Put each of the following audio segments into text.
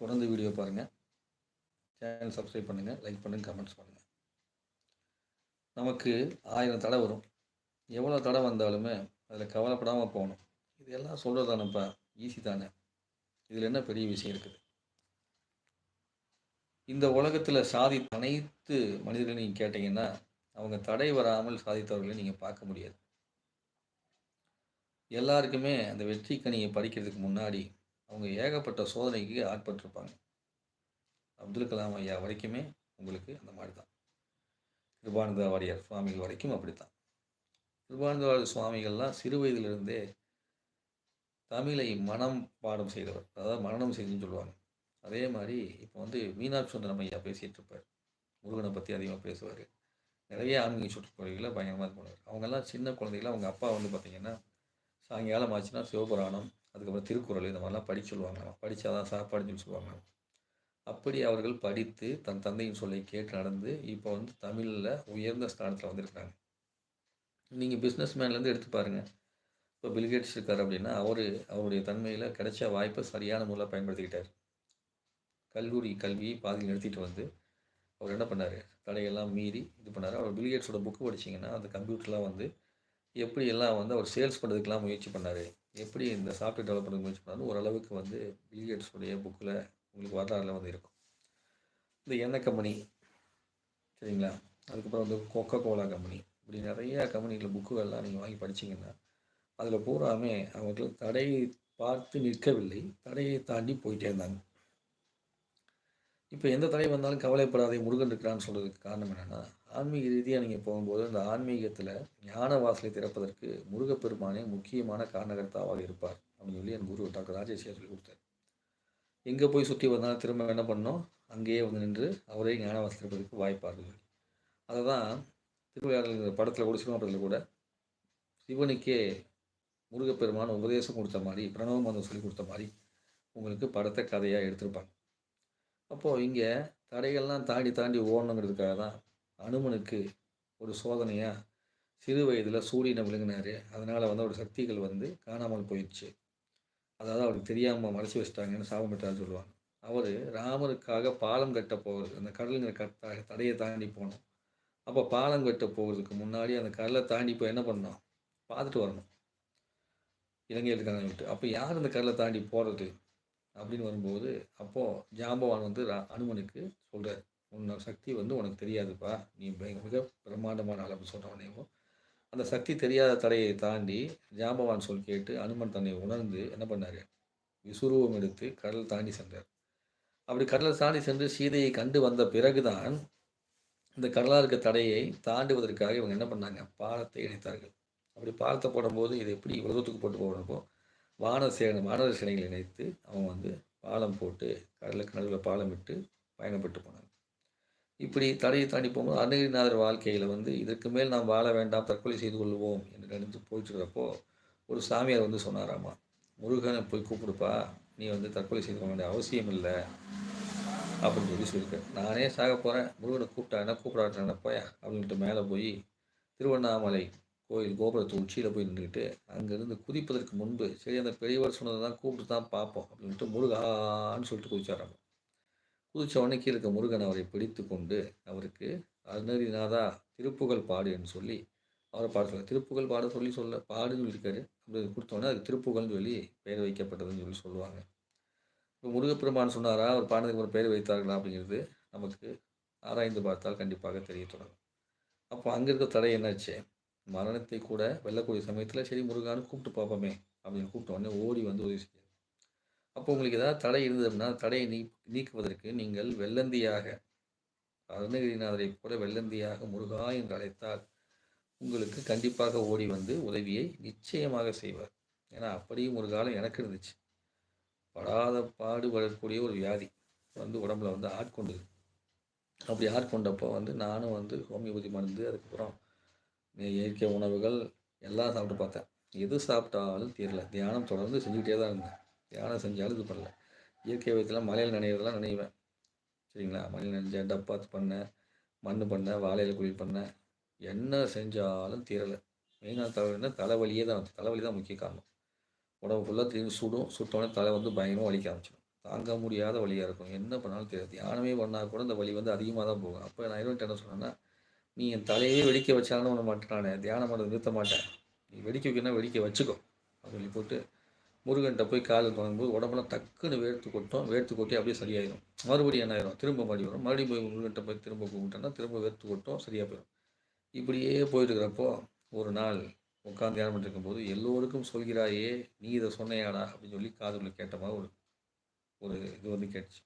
தொடர்ந்து வீடியோ பாருங்கள் channel subscribe பண்ணுங்கள் லைக் பண்ணுங்கள் கமெண்ட்ஸ் பண்ணுங்கள் நமக்கு ஆயிரம் தடை வரும். எவ்வளோ தடை வந்தாலுமே அதில் கவலைப்படாமல் போகணும். இதெல்லாம் சொல்கிறது தானேப்பா ஈஸி தானே. இதில் என்ன பெரிய விஷயம் இருக்குது? இந்த உலகத்தில் சாதி அனைத்து மனிதர்களையும் நீங்கள் கேட்டிங்கன்னா அவங்க தடை வராமல் சாதித்தவர்களை நீங்கள் பார்க்க முடியாது. எல்லாருக்குமே அந்த வெற்றி கனியை படிக்கிறதுக்கு முன்னாடி அவங்க ஏகப்பட்ட சோதனைக்கு ஆட்பட்டிருப்பாங்க. அப்துல் கலாம் ஐயா வரைக்குமே உங்களுக்கு அந்த மாதிரி தான் கிருபானந்த வாரியார் சுவாமிகள் வரைக்கும் அப்படித்தான். கிருபானந்த சுவாமிகள்லாம் சிறு வயதிலிருந்தே தமிழை மனம் பாடம் செய்தவர். அதாவது மரணம் செய்துன்னு சொல்லுவாங்க. அதே மாதிரி இப்போ வந்து மீனாட்சி சுந்தரம் ஐயா பேசிகிட்டு இருப்பார் முருகனை பற்றி அதிகமாக பேசுவார். நிறைய ஆன்மீக சுற்றுப்பயணிகளை பயங்கரமாக இது பண்ணுவார் அவங்கெல்லாம் சின்ன குழந்தைகள அவங்க அப்பா வந்து பார்த்திங்கன்னா சாயங்காலம் ஆச்சுன்னா சிவபுராணம் அதுக்கப்புறம் திருக்குறள் இந்த மாதிரிலாம் படிக்க சொல்லுவாங்க. படித்தா தான் சாப்பாடுன்னு சொல்லி சொல்லுவாங்க. அப்படி அவர்கள் படித்து தன் தந்தையின் சொல்லை கேட்டு நடந்து இப்போ வந்து தமிழில் உயர்ந்த ஸ்தானத்தில் வந்திருக்காங்க நீங்கள் பிஸ்னஸ் மேன்லேருந்து எடுத்து பாருங்கள் இப்போ பில்கேட்ஸ் இருக்கார் அப்படின்னா அவர் அவருடைய தன்மையில் கிடைச்ச வாய்ப்பை சரியான முறையில் பயன்படுத்திக்கிட்டார். கல்லூரி கல்வியை பாதி நிறுத்திட்டு வந்து அவர் என்ன பண்ணார்? தடையெல்லாம் மீறி இது பண்ணார். அவர் பில்கேட்ஸோட புக்கு படிச்சிங்கன்னா அந்த கம்ப்யூட்டர்லாம் வந்து எப்படி எல்லாம் வந்து அவர் சேல்ஸ் பண்ணுறதுக்கெலாம் முயற்சி பண்ணார்? எப்படி இந்த சாஃப்ட்வேர் டெவலப் பண்ணுறது முயற்சி பண்ணாலும் ஓரளவுக்கு வந்து பில்கேட்ஸுடைய புக்கில் உங்களுக்கு வரலாறுல வந்து இருக்கும். இந்த எண்ணெய் கம்பெனி சரிங்களா? அதுக்கப்புறம் வந்து கொக்கோ கோலா கம்பெனி இப்படி நிறைய கம்பெனிகளில் புக்குகள்லாம் நீங்கள் வாங்கி படிச்சிங்கன்னா அதில் பூராமே அவங்களுக்கு தடையை பார்த்து நிற்கவில்லை. தடையை தாண்டி போயிட்டே இருந்தாங்க. இப்போ எந்த தடை வந்தாலும் கவலைப்படாதே முருகன் இருக்கிறான்னு சொல்கிறதுக்கு காரணம் என்னென்னா ஆன்மீக ரீதியாக நீங்கள் போகும்போது அந்த ஆன்மீகத்தில் ஞான வாசலை திறப்பதற்கு முருகப்பெருமானே முக்கியமான காரணகர்த்தாவாக இருப்பார் அப்படின்னு சொல்லி என் குரு டாக்டர் ராஜேஷியா சொல்லி கொடுத்தார். எங்கே போய் சுற்றி வந்தாலும் திரும்ப என்ன பண்ணோம் அங்கேயே வந்து நின்று அவரே ஞான வாசல் திறப்பதற்கு வாய்ப்பார்கள். அதை தான் திருவிழாவில் படத்தில் கூட சினிமா படத்தில் கூட சிவனுக்கே முருகப்பெருமான் உபதேசம் கொடுத்த மாதிரி பிரணவ மந்தம் சொல்லி கொடுத்த மாதிரி உங்களுக்கு படத்தை கதையாக எடுத்திருப்பாங்க. அப்போது இங்கே தடைகள்லாம் தாண்டி தாண்டி ஓடணுங்கிறதுக்காக தான் அனுமனுக்கு ஒரு சோதனையாக சிறு வயதில் சூரியனை விழுங்கினார். அதனால் வந்து அவருடைய சக்திகள் வந்து காணாமல் போயிடுச்சு. அதாவது அவருக்கு தெரியாமல் மறைச்சி வச்சிட்டாங்கன்னு சாபம் பெற்றார் சொல்லுவாங்க. அவர் ராமருக்காக பாலம் கட்ட போகிறது அந்த கடலுங்கிற கட்ட தடையை தாண்டி போகணும் அப்போ பாலம் கட்ட போகிறதுக்கு முன்னாடி அந்த கடலை தாண்டி போய் என்ன பண்ணோம்? பார்த்துட்டு வரணும். இலங்கையில் இருக்காங்க விட்டு. அப்போ யார் அந்த கடலை தாண்டி போகிறது அப்படின்னு வரும்போது அப்போது ஜாம்பவான் வந்து அனுமனுக்கு சொல்கிறார் உன்னோட சக்தி வந்து உனக்கு தெரியாதுப்பா. நீ மிக பிரம்மாண்டமான அளவு சொன்னவனையும் அந்த சக்தி தெரியாத தடையை தாண்டி ஜாம்பவான் சொல் கேட்டு அனுமன் தன்னை உணர்ந்து என்ன பண்ணார்? விசுருவம் எடுத்து கடல் தாண்டி சென்றார். அப்படி கடலை தாண்டி சென்று சீதையை கண்டு வந்த பிறகுதான் இந்த கடலாக இருக்க தடையை தாண்டுவதற்காக இவங்க என்ன பண்ணாங்க? பாலத்தை இணைத்தார்கள். அப்படி பாலத்தை போடும்போது இதை எப்படி இவ்வளோ போட்டு போடுறப்போ வானசேன வானர சேனைகளை இணைத்து அவன் வந்து பாலம் போட்டு கடலுக்கு நடுவில் பாலம் விட்டு பயணப்பட்டு போனாங்க. இப்படி தடையை தாண்டி போகும்போது அருணகிரிநாதர் வாழ்க்கையில் வந்து இதற்கு மேல் நாம் வாழ வேண்டாம் தற்கொலை செய்து கொள்வோம் என்று நினைத்து போயிட்டுருக்கிறப்போ ஒரு சாமியார் வந்து சொன்னாராமா முருகனை போய் கூப்பிடுப்பா நீ வந்து தற்கொலை செய்து கொள்ள வேண்டிய அவசியம் இல்லை அப்படின்னு சொல்லி சொல்லியிருக்கேன் நானே சாக போகிறேன் முருகனை கூப்பிட்டா என்ன கூப்பிடாட்டேன் போயா அப்படின்ட்டு மேலே போய் திருவண்ணாமலை கோயில் கோபுரத்து உச்சியில் போய் நின்றுக்கிட்டு அங்கேருந்து குதிப்பதற்கு முன்பு சரி அந்த பெரியவர் சொன்னதை தான் கூப்பிட்டு தான் பார்ப்போம் அப்படின்ட்டு முருகான்னு சொல்லிட்டு குதிச்சாராம். குதிச்ச கீழே இருக்க முருகன் அவரை பிடித்து கொண்டு அவருக்கு அருணரிநாதா திருப்புகழ் பாடு என்று சொல்லி அவரை பாட சொல்ல திருப்புகழ் பாட சொல்லி சொல்ல பாடுன்னு சொல்லியிருக்காரு. அப்படி கொடுத்தோன்னே அதுக்கு திருப்புகழ்னு சொல்லி பெயர் வைக்கப்பட்டதுன்னு சொல்லி சொல்லுவாங்க. இப்போ முருகப்பெருமான் சொன்னாரா அவர் பாடுறதுக்கு ஒரு பெயர் வைத்தார்களா அப்படிங்கிறது நமக்கு ஆராய்ந்து பார்த்தால் கண்டிப்பாக தெரிய தொடங்கும். அப்போ அங்கே இருக்க தடை என்னாச்சு? மரணத்தை கூட வெல்லக்கூடிய சமயத்தில் சரி முருகான்னு கூப்பிட்டு பார்ப்போமே அப்படின்னு கூப்பிட்ட உடனே ஓடி வந்து உதவி செய்யும் அப்போ உங்களுக்கு ஏதாவது தடை இருந்தது அப்படின்னா தடையை நீ நீக்குவதற்கு நீங்கள் வெள்ளந்தியாக அருணகிரிநாதரை கூட வெள்ளந்தியாக முருகா என்று அழைத்தால் உங்களுக்கு கண்டிப்பாக ஓடி வந்து உதவியை நிச்சயமாக செய்வார். ஏன்னா அப்படியும் ஒரு காலம் எனக்கு இருந்துச்சு. படாத பாடுபடக்கூடிய ஒரு வியாதி வந்து உடம்புல வந்து ஆட்கொண்டது. அப்படி ஆட்கொண்டப்போ வந்து நானும் வந்து ஹோமியோபதி மருந்து அதுக்கப்புறம் இயற்கை உணவுகள் எல்லாம் சாப்பிட்டு பார்த்தேன். எது சாப்பிட்டாலும் தீரல தியானம் தொடர்ந்து செஞ்சுக்கிட்டே தான் இருந்தேன். தியானம் செஞ்சாலும் இது பண்ணல இயற்கை வைத்தியெல்லாம் மலையில் நினைவதெல்லாம் நினைவேன். சரிங்களா? மலையில் நினைஞ்ச டப்பாத்து பண்ணேன் மண் பண்ணேன் வாழையில் குளிர் பண்ணேன் என்ன செஞ்சாலும் தீரலை. மெயினாக தலைவலினா தலைவலியே தான் தலைவலி தான் முக்கிய காரணம். உடம்பு ஃபுல்லாக திரும்பி சுடும். சுட்டோடனே தலை வந்து பயங்கரமாக வலிக்க ஆரம்பிச்சிடும். தாங்க முடியாத வலியாக இருக்கும். என்ன பண்ணாலும் தெரியாது. தியானமே பண்ணால் கூட இந்த வலி வந்து அதிகமாக தான் போகும். அப்போ நான் இருவன்ட்டு என்ன சொன்னேன்னா நீ என் தலையே வெடிக்க வச்சாலும் பண்ண மாட்டேன் நான். தியானம் பண்ண நிறுத்த மாட்டேன். நீ வெடிக்க வைக்கணும் வெடிக்க வச்சுக்கோ. அப்படின்னு சொல்லி போட்டு முருகன்கிட்ட போய் காலில் தொடங்கும்போது உடம்பெல்லாம் டக்குன்னு வேர்த்து கொட்டும். வேர்த்து கொட்டி அப்படியே சரியாயிடும் மறுபடியும் என்ன ஆயிரும்? திரும்ப மறுபடியும் வரும். மறுபடியும் போய் முருகன்கிட்ட போய் திரும்ப கும்பிட்டோன்னா திரும்ப வேர்த்து கொட்டும் சரியாக போயிடும் இப்படியே போயிட்டுருக்கிறப்போ ஒரு நாள் உட்காந்து தியானம் பண்ணிருக்கும்போது எல்லோருக்கும் சொல்கிறாயே நீ இதை சொன்னையாடா அப்படின்னு சொல்லி காதுக்குள்ளே கேட்ட மாதிரி ஒரு ஒரு இது வந்து கேட்டுச்சு.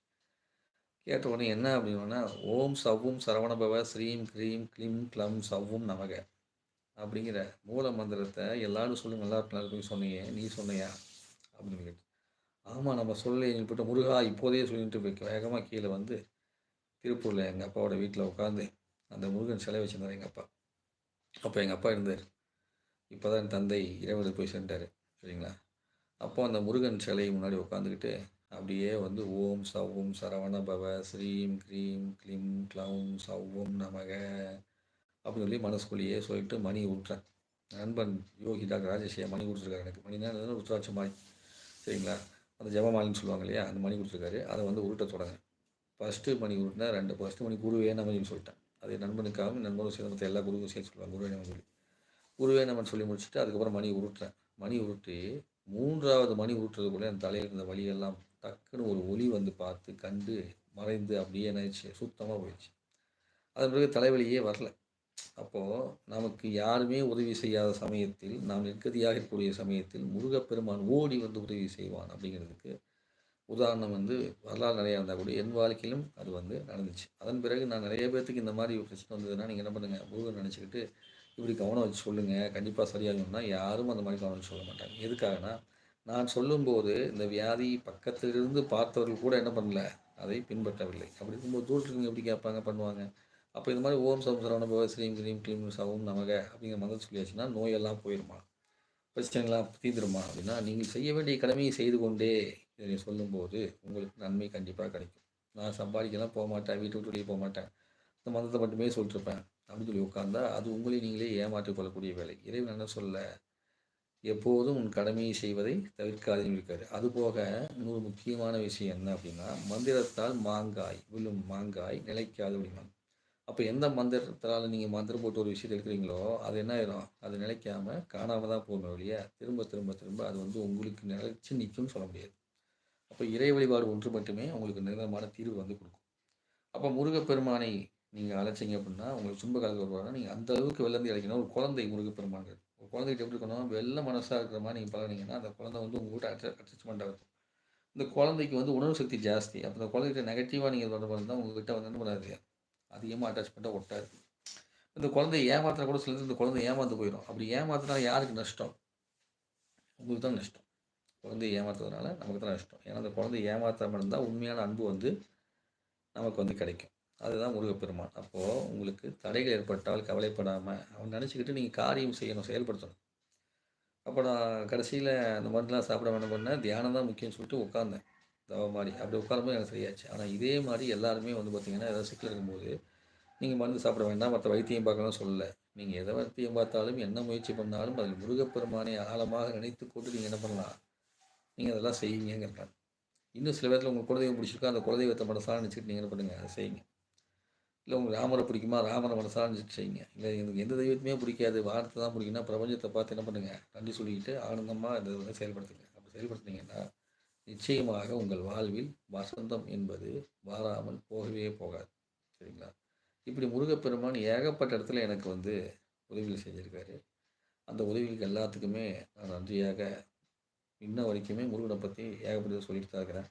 கேட்ட உடனே என்ன அப்படின்னா ஓம் சவ்வும் சரவணபவ ஸ்ரீம் க்ரீம் க்ளீம் க்ளம் சவ்வும் நமக அப்படிங்கிற மூல மந்திரத்தை எல்லாரும் சொல்லுங்க எல்லாருக்கும் எல்லாருக்கும் சொன்னீங்க நீ சொன்னையா? அப்படின்னு கேட்டு ஆமாம் நம்ம சொல்ல போட்டு முருகா இப்போதே சொல்லிட்டு போய் வேகமாக கீழே வந்து திருப்பூரில் எங்கள் அப்பாவோட வீட்டில் உட்காந்து அந்த முருகன் சிலை வச்சுருந்தார் எங்கள் அப்பா. அப்போ எங்கள் அப்பா இருந்தார். இப்போ தான் என் தந்தை இறைவனுக்கு போய் சென்றார் சரிங்களா? அப்போ அந்த முருகன் சிலை முன்னாடி உட்காந்துக்கிட்டு அப்படியே வந்து ஓம் சவும் சரவண பவ ஸ்ரீம் க்ரீம் க்ளீம் க்ளவும் சவும் நமக அப்படின்னு சொல்லி மனசுக்குள்ளேயே சொல்லிட்டு மணி விட்டுறேன் நண்பன் யோகி டாக்டர் ராஜேஷியா மணி கொடுத்துருக்காரு எனக்கு. மணினா ருத்ராட்ச மாதிரி சரிங்களா? அந்த ஜபமாலின்னு சொல்லுவாங்க இல்லையா? அந்த மணி கொடுத்துருக்காரு. அதை வந்து உருட்ட தொடங்க. ஃபஸ்ட்டு மணி உருட்டினா ரெண்டு ஃபஸ்ட்டு மணி குருவே நமன்னு சொல்லிட்டேன். அது நண்பனுக்காகவும் நண்பரும் சேர்ந்து எல்லா குருவும் சேர்த்து சொல்லுவாங்க. குருவே நம்ம சொல்லி. குருவே நம்ம சொல்லி முடிச்சுட்டு அதுக்கப்புறம் மணி உருட்டுறேன். மணி உருட்டி மூன்றாவது மணி உருட்டுறதுக்குள்ளே அந்த தலையில் இருந்த வழியெல்லாம் டக்குன்னு ஒரு ஒளி வந்து பார்த்து கண்டு மறைந்து அப்படியே என்னாச்சு சுத்தமாக போயிடுச்சு. அதன் பிறகு தலைவலியே வரல. அப்போது நமக்கு யாருமே உதவி செய்யாத சமயத்தில் நாம் நிற்கதியாக இருக்கக்கூடிய சமயத்தில் முருகப்பெருமான் ஓடி வந்து உதவி செய்வான் அப்படிங்கிறதுக்கு உதாரணம் வந்து வரலாறு நிறையா இருந்தால் கூட என் வாழ்க்கையிலும் அது வந்து நடந்துச்சு. அதன் பிறகு நான் நிறைய பேர்த்துக்கு இந்த மாதிரி பிரச்சனை வந்ததுன்னா நீங்கள் என்ன பண்ணுங்கள் முருகன் நினச்சிக்கிட்டு இப்படி கவனம் வச்சு சொல்லுங்கள் கண்டிப்பாக சரியாகணும்னா யாரும் அந்த மாதிரி கவனம் சொல்ல மாட்டாங்க. எதுக்காகனா நான் சொல்லும்போது இந்த வியாதி பக்கத்திலிருந்து பார்த்தவர்கள் கூட என்ன பண்ணல அதை பின்பற்றவில்லை. அப்படி இருக்கும்போது தூரத்துக்கு எப்படி கேட்பாங்க பண்ணுவாங்க? அப்போ இந்த மாதிரி ஓம் சம் சரவண பவ ஸ்ரீம் கிரீம் க்ளீம் சவும் நமக அப்படிங்கிற மந்திரம் சொல்லியாச்சுன்னா நோயெல்லாம் போயிடுமா பிரச்சனைலாம் தீர்ந்துருமா அப்படின்னா நீங்கள் செய்ய வேண்டிய கடமையை செய்து கொண்டே இதை சொல்லும்போது உங்களுக்கு நன்மை கண்டிப்பாக கிடைக்கும். நான் சம்பாதிக்கலாம் போக மாட்டேன் வீட்டு விட்டு வெளியே போக மாட்டேன். இந்த மந்திரத்தை மட்டுமே சொல்லிட்டுருப்பேன். அப்படின்னு சொல்லி உட்காந்தா அது உங்களை நீங்களே ஏமாற்றிக் கொள்ளக்கூடிய வேலை. இறைவன் என்ன சொல்ல எப்போதும் உன் கடமையை செய்வதை தவிர்க்காதே இருக்காரு. அதுபோக இன்னொரு முக்கியமான விஷயம் என்ன அப்படின்னா மந்திரத்தால் மாங்காய் விழும் மாங்காய் நிலைக்காது அப்படின்னா அப்போ எந்த மந்திரத்தால் நீங்கள் மந்திரம் போட்டு ஒரு விஷயத்தை எடுக்கிறீங்களோ அது என்ன ஆயிரும்? அது நிலைக்காம காணாமல் தான் போகணும் இல்லையா? திரும்ப திரும்ப திரும்ப அது வந்து உங்களுக்கு நிலைச்சு நிற்கும்னு சொல்ல முடியாது. அப்போ இறை வழிபாடு ஒன்று மட்டுமே உங்களுக்கு நிரந்தரமான தீர்வு வந்து கொடுக்கும். அப்போ முருகப்பெருமானை நீங்கள் அழைச்சிங்க அப்படின்னா உங்களுக்கு சும்ப காலத்தில் வருவாங்க நீங்கள் அந்த அளவுக்கு வெள்ளந்தி அழைக்கணும் ஒரு குழந்தை முருகப்பெருமான்கள் ஒரு குழந்தைகிட்ட எப்படி இருக்கணும்? வெள்ள மனசாக இருக்கிற மாதிரி நீங்கள் பழகினீங்கன்னா அந்த குழந்தை வந்து உங்கள்கிட்ட வீட்டை அட்ட அட்டாச்மெண்ட்டாக இருக்கும். இந்த குழந்தைக்கு வந்து உணர்வு சக்தி ஜாஸ்தி. அப்போ அந்த குழந்தைகிட்ட நெகட்டிவாக நீங்கள் தொடர்பு தான் உங்கள்கிட்ட வந்து என்ன பண்ணாது அதிகமாக அட்டாச் பண்ணிட்டால் ஒட்டாது இந்த குழந்தைய ஏமாத்தினா கூட சில இந்த குழந்தை ஏமாந்து போயிடும் அப்படி ஏமாத்தினா யாருக்கு நஷ்டம்? உங்களுக்கு தான் நஷ்டம். குழந்தைய ஏமாத்துறதுனால நமக்கு தான் நஷ்டம். ஏன்னா அந்த குழந்தைய ஏமாற்றாமல் இருந்தால் உண்மையான அன்பு வந்து நமக்கு வந்து கிடைக்கும். அதுதான் முருகப்பெருமான். அப்போது உங்களுக்கு தடைகள் ஏற்பட்டால் கவலைப்படாமல் அவன் நினச்சிக்கிட்டு நீங்கள் காரியம் செய்யணும் செயல்படுத்தணும். அப்போ நான் கடைசியில் அந்த மருந்துலாம் சாப்பிட வேணும் பண்ணேன் தியானம் தான் முக்கியம் சொல்லிட்டு உட்காந்தேன் தவ மாதிரி அப்படி உட்காரும்போது எனக்கு சரியாச்சு. ஆனால் இதே மாதிரி எல்லாருமே வந்து பார்த்திங்கன்னா ஏதாவது சிக்கல் இருக்கும்போது நீங்கள் மருந்து சாப்பிட வேண்டாம் மற்ற வைத்தியம் பார்க்கணும் சொல்லலை. நீங்கள் எதை வைத்தியம் பார்த்தாலும் என்ன முயற்சி பண்ணாலும் அதில் முருகப்பெருமானை ஆழமாக நினைத்து கொண்டு நீங்கள் என்ன பண்ணலாம்? நீங்கள் அதெல்லாம் செய்யுங்கிறாங்க இன்னும் சில பேரத்தில் உங்கள் குலதெய்வம் பிடிச்சிருக்கா? அந்த குலதெய்வத்தை மனசாக நினச்சிட்டு நீங்கள் என்ன பண்ணுங்கள் அதை செய்யுங்க. இல்லை உங்களுக்கு ராமரை பிடிக்குமா? ராமரை மனசாக நினச்சிட்டு செய்யுங்க. இல்லை எனக்கு எந்த தெய்வத்தையுமே பிடிக்காது. வார்த்தை தான் பிடிக்குன்னா பிரபஞ்சத்தை பார்த்து என்ன பண்ணுங்கள் நன்றி சொல்லிக்கிட்டு ஆனந்தமாக இந்த செயல்படுத்துங்க. அப்படி செயல்படுத்துனீங்கன்னா நிச்சயமாக உங்கள் வாழ்வில் வசந்தம் என்பது வாராமல் போகவே போகாது. சரிங்களா? இப்படி முருகப்பெருமான் ஏகப்பட்ட இடத்துல எனக்கு வந்து உதவிகள் செஞ்சுருக்காரு. அந்த உதவிகளுக்கு எல்லாத்துக்குமே நான் நன்றியாக இன்ன வரைக்குமே முருகனை பற்றி ஏகப்பட்டதை சொல்லிட்டு தான் இருக்கிறேன்.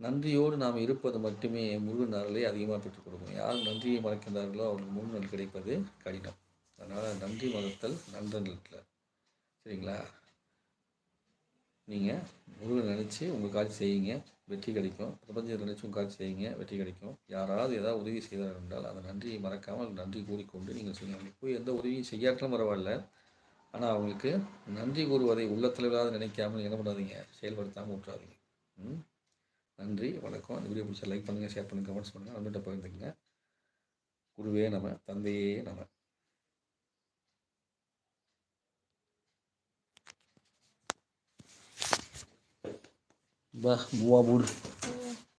நன்றியோடு நாம் இருப்பது மட்டுமே முருகன் அருளை அதிகமாக பெற்றுக் கொடுக்கும். யார் நன்றியை மறக்கின்றார்களோ அவர்களுக்கு முருகன் கிடைப்பது கடினம். அதனால் நன்றி மதத்தல் நன்றன் சரிங்களா? நீங்கள் முருகன் நினச்சி உங்கள் காட்சி செய்யுங்க வெற்றி கிடைக்கும். பிரபஞ்சத்தை நினச்சி உங்கள் காட்சி செய்யுங்க வெற்றி கிடைக்கும். யாராவது ஏதாவது உதவி செய்தார் என்றால் அந்த நன்றியை மறக்காமல் நன்றி கூறிக்கொண்டு நீங்கள் செய்யுங்க போய் எந்த உதவியும் செய்யாட்டாலும் பரவாயில்ல. ஆனால் அவங்களுக்கு நன்றி கூறுவதை உள்ளத்தில் நினைக்காமல் என்ன பண்ணாதீங்க? செயல்படுத்தாமல் விட்டுறாதீங்க. நன்றி வணக்கம். இந்த வீடியோ பிடிச்சா லைக் பண்ணுங்கள் ஷேர் பண்ணுங்கள் கமெண்ட்ஸ் பண்ணுங்கள் நம்பிட்ட பகிர்ந்துக்கங்க. குருவே நம்ம தந்தையே நம்ம वाह बुआ बुढ़।